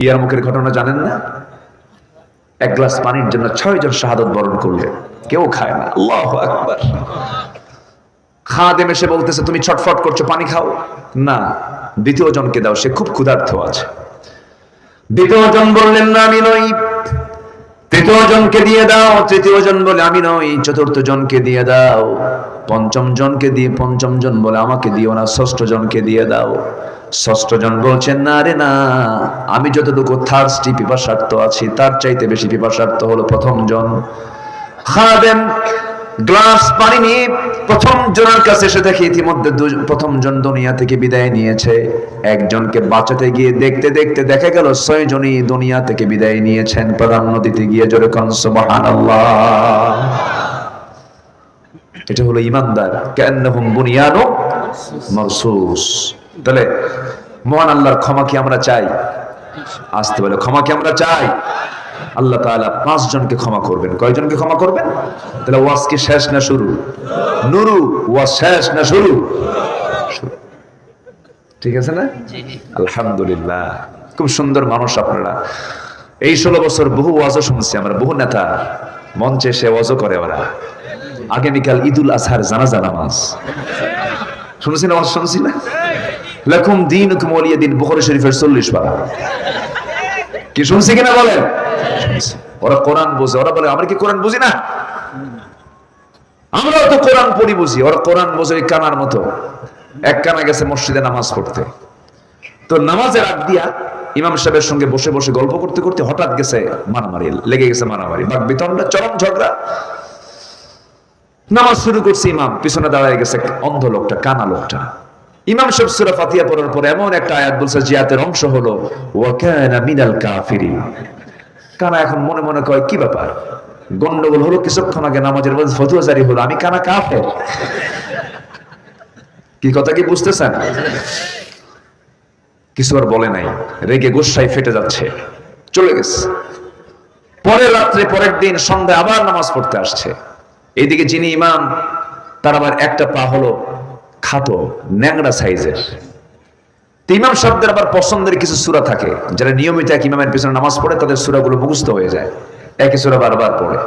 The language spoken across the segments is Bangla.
ইয়ার মুখের ঘটনা জানেন না? এক গ্লাস পানির জন্য ছয় জন শাহাদত বরণ করলেন কেউ খায় না। আল্লাহ আকবার। খাদেম এসে বলতেছে, তুমি ছটফট করছ, পানি খাও। না দ্বিতীয় জনকে দাও, সে খুব ক্ষুধার্থ আছে। দ্বিতীয় জন বললেন, না, আমি নই। তৃতীয় জনকে দিয়ে দাও তৃতীয় জন বলে, আমি নই। চতুর্থ জনকে দিয়ে দাও পঞ্চম জনকে দিয়ে পঞ্চম জন বলে, আমাকে দিও না। ষষ্ঠ জনকে দিয়ে দাও। ষষ্ঠ জন বলছেন, না রে না, আমি যতটুকু থার্সটি পিপাসার্থ আছি, তার চাইতে বেশি পিপাসার্থ হলো প্রথম জন। খাদেম গ্লাস পানি নিয়ে প্রথম জনের কাছে এসে দেখে ইতিমধ্যে প্রথম জন দুনিয়া থেকে বিদায় নিয়েছে। একজনকে বাঁচাতে গিয়ে দেখতে দেখতে দেখা গেল, ছয় জনই দুনিয়া থেকে বিদায় নিয়েছেন প্রাধান্য দিতে গিয়ে জোরে কন, সুবহানাল্লাহ। এটা হলো ইমানদার কান্নাহুম বুনিয়ানু মারসুস। তাহলে মহান আল্লাহর ক্ষমা কি আমরা চাই? আসতে বলে ক্ষমা কি আমরা চাই? আল্লাহ তাআলা পাঁচ জনকে ক্ষমা করবেন। কয়জনকে ক্ষমা করবেন? তাহলে ওয়াজ কি শেষ না শুরু? নুরু ওয়াজ শেষ না শুরু? শুরু। ঠিক আছে না? আলহামদুলিল্লাহ। খুব সুন্দর মানুষ আপনারা। এই ষোলো বছর বহু ওয়াজও শুনছি আমরা বহু নেতা মঞ্চে সে ওয়াজও করে ওরা। আগামীকাল ঈদুল আজহার জানাজা নামাজ। শুনেছি না ওয়াজ শুনছি না? লাকুম দিন হুকুম ওলিয়া দিন বুখারী শরীফের চল্লিশ পারা। কি শুনছি কিনা বলেন? ওরা কোরআন বোঝে। ওরা বলে, আমরা কি কোরআন বুঝি না? আমরাও তো কোরআন পড়ি বুঝি। ওরা কোরআন বোঝে ওই কানার মতো। এক কানা গেছে মসজিদে নামাজ পড়তে। তো নামাজের আগ দিয়া ইমাম সাহেবের সঙ্গে বসে বসে গল্প করতে করতে হঠাৎ গেছে মারামারি, লেগে গেছে মারামারি। বাক বিতণ্ডা চরম ঝগড়া। নামাজ শুরু করছে ইমাম। পিছনে দাঁড়ায় গেছে অন্ধ লোকটা, কানা লোকটা। ইমাম সাহেব সূরা ফাতিহা পড়ার পরে এমন একটা আয়াত বলছে, জিয়াতের অংশ হলো ওয়া কানা মিনাল কাফিরিন। কানা এখন মনে মনে কয়, কি ব্যাপার? গন্ডগোল হলো কিছুক্ষণ আগে, নামাজের মধ্যে ফতুয়া জারি হলো, আমি কানা কাফের? কি কথা কি বুঝতেছেন? কিছু আর বলে নাই, রেগে গোসাই ফেটে যাচ্ছে, চলে গেছে। পরের রাত্রে, পরের দিন সন্ধ্যা আবার নামাজ পড়তে আসছে। এদিকে যিনি ইমাম, তার আবার একটা পা হলো খাটো, ন্যাংরা সাইজের। ইমাম শব্দের আবার পছন্দের কিছু সূরা থাকে, যারা নিয়মিত এক ইমামের পিছনে নামাজ পড়ে, তাদের সূরাগুলো মুখস্থ হয়ে যায়। একই সূরা বারবার পড়ে।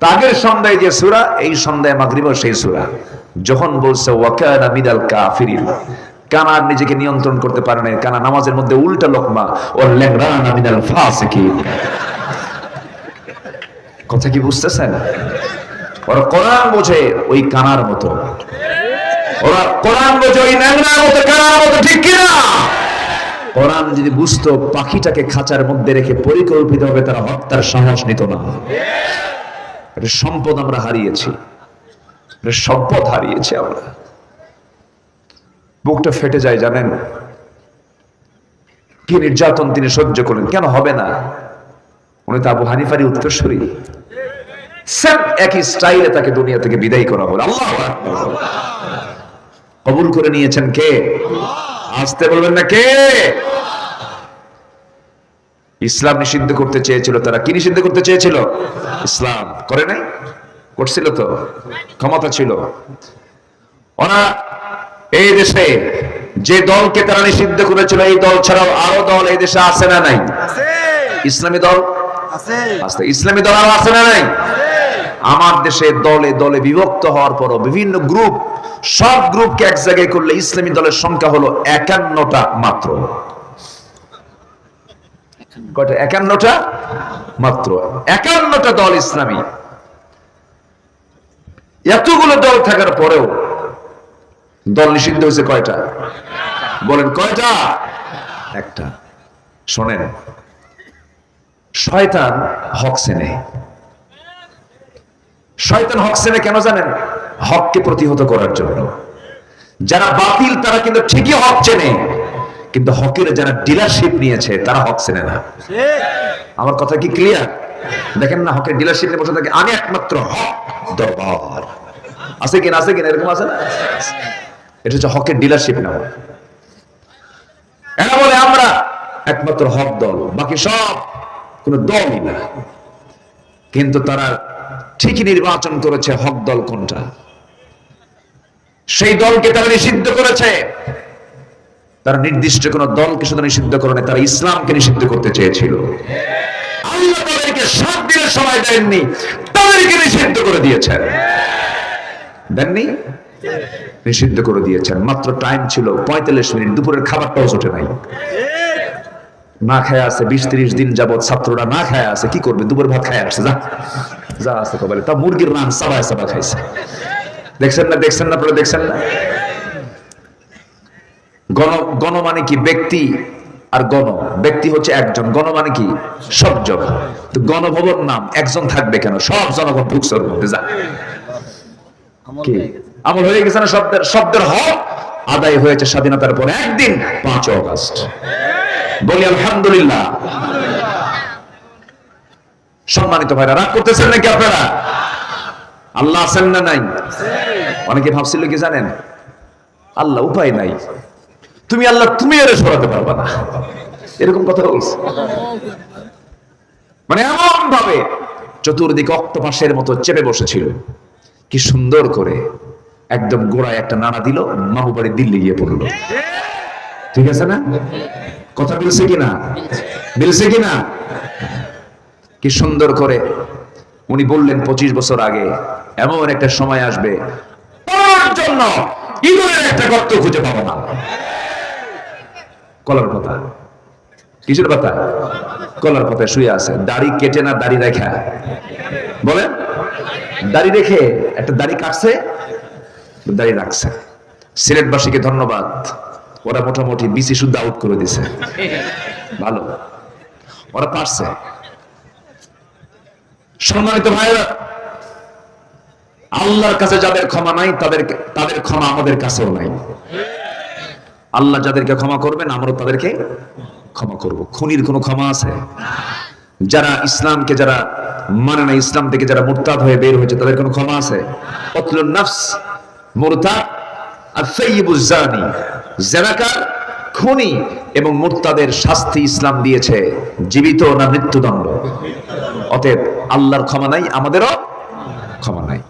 তো আগের সন্ধ্যায় যে সূরা, এই সন্ধ্যায় মাগরিবও সেই সূরা। যখন বলছে, ওয়াকানা মিদাল কাফিরিন কানা আর নিজেকে নিয়ন্ত্রণ করতে পারে না কানা নামাজের মধ্যে উল্টা লোকমা ও ল্যাংরানা মিনাল ফাসিকিন কথা কি বুঝতেছেন? ওরা কোরআন বোঝে ওই কানার মতো। ওরা কোরআন বোঝে ওই ন্যাংরার মতো কানার মতো, ঠিক কিনা? কোরআন যদি বুঝতো, পাখিটাকে খাঁচার মধ্যে রেখে পরিকল্পিত হবে তারা হত্যার সাহস নিত না। সম্পদ আমরা হারিয়েছি। সম্পদ হারিয়েছি আমরা। বুকটা ফেটে যায়, জানেন? কি নির্যাতন তিনি সহ্য করেন কেন হবে না? উনি তো আবু হানিফারি উত্তরসূরি। সেম একই স্টাইলে তাকে দুনিয়া থেকে বিদায় করা হলো। আল্লাহ কবুল করে নিয়েছেন কে? আসতে বলবেন না কে? ইসলাম নিষিদ্ধ করতে চেয়েছিল তারা কি নিষিদ্ধ করতে চেয়েছিল? ইসলাম। করে নাই? করছিল তো। ক্ষমতা ছিল। ওরা এই দেশে যে দলকে তারা নিষিদ্ধ করেছিল এই দল ছাড়াও আরও দল এই দেশে আছে না নাই? ইসলামী দল? আছে। আছে। ইসলামী দল আরও আছে না নাই? আমার দেশে দলে দলে বিভক্ত হওয়ার পরও বিভিন্ন গ্রুপ, সব গ্রুপকে এক জায়গায় করলে ইসলামী দলের সংখ্যা হলো একান্নটা মাত্র। একান্নটা মাত্র। একান্নটা দল ইসলামী। এতগুলো দল থাকার পরেও দল নিষিদ্ধ হয়েছে কয়টা? বলেন কয়টা? একটা। শোনেন, শয়তান হক চেনে। শয়তান হক চেনে কেন জানেন? হককে প্রতিহত করার জন্য। যারা বাতিল, তারা কিন্তু ঠিকই হক চেনে, কিন্তু হকের যারা ডিলারশিপ নিয়েছে, তারা হক চেনে না। আমার কথা কি ক্লিয়ার দেখেন না, হকের ডিলারশিপ নিয়ে বসে থাকে, আমি একমাত্র হক দরবার। আছে কিনা আছে কিনা, এরকম আছে না? এটা হচ্ছে হকের ডিলারশিপ নেওয়া এরা বলে, আমরা একমাত্র হক দল, বাকি সব কোন দলই না। কিন্তু তারা ঠিকই নির্বাচন করেছে হক দল কোনটা? সেই দলকে তারা নিষিদ্ধ করেছে। তারা নির্দিষ্ট কোন দলকে শুধু নিষিদ্ধ করে না তারা ইসলামকে নিষিদ্ধ করতে চেয়েছিল। করে দিয়েছেন। মাত্র টাইম ছিল, পঁয়তাল্লিশ মিনিট, দুপুরের খাবারটাও না খায় আছে, বিশ দিন ছাত্ররা না খায় আছে, কি করবে? দুপুর ভাত খায় আসছে, যা। যা আছে কবালে তা মুরগির রান সাবায় সাবা খাইছে। দেখছেন না দেখছেন না আপনারা দেখছেন না? গণ গণ মানে কি? ব্যক্তি আর গণ। ব্যক্তি হচ্ছে একজন। গণ মানে কি? সবজন তো গণভবন নাম একজন থাকবে কেন? সব জনগণ ঢুকছে ওর মধ্যে যা। কি? আমল হয়ে গেছে না? শব্দের শব্দের হক আদায় হয়েছে স্বাধীনতার পরে। একদিন পাঁচ অগস্ট। বলি আলহামদুলিল্লাহ। সম্মানিত ভাইরা, রাগ করতেছেন নাকি আপনারা? আল্লাহ আছেন না নাই? অনেকে ভাবছিল কি জানেন? আল্লাহ উপায় নাই। তুমি আল্লাহ, তুমি এর সরাতে পারবা না। এরকম কথা বলছে। মানে এমন ভাবে চতুর্দিকে অক্টোপাসের মতো চেপে বসেছিল। কি সুন্দর করে একদম গোড়ায় একটা নাড়া দিল, মাহুবাড়ি দিল্লি গিয়ে পড়ল। ঠিক আছে না? কথা বলছে কিনা? বলছে কিনা? কি সুন্দর করে উনি বললেন পঁচিশ বছর আগে, এমন একটা সময় আসবে জন্য একটা গর্ত খুঁজে পাবো না। কলার কিসের পাতা? কলার পাতায় শুয়ে আছে। দাড়ি কেটে না দাড়ি রেখা? বলেন। দাড়ি রেখে একটা দাড়ি কাটছে, দাড়ি রাখছে। সিলেটবাসীকে ধন্যবাদ। ওরা মোটামুটি বিসি শুদ্ধ আউট করে দিছে। ভালো। ওরা পারছে। সম্মানিত ভাইরা আল্লাহর কাছে যাদের ক্ষমা নাই তাদের তাদের ক্ষমা আমাদের কাছেও নাই। আল্লাহ যাদেরকে ক্ষমা করবেন, আমরাও তাদেরকে ক্ষমা করব। খুনির কোনো ক্ষমা আছে? যারা ইসলামকে যারা মানে না, ইসলাম থেকে যারা মুরতাদ হয়ে বের হয়েছে, তাদের কোনো ক্ষমা আছে? কতলুন নাফস, মুরতাদ আর জানি। জানাকার খুনি এবং মুরতাদের শাস্তি ইসলাম দিয়েছে, জীবিত না মৃত্যুদণ্ড? অতএব আল্লাহর ক্ষমা নাই আমাদেরও ক্ষমা নাই।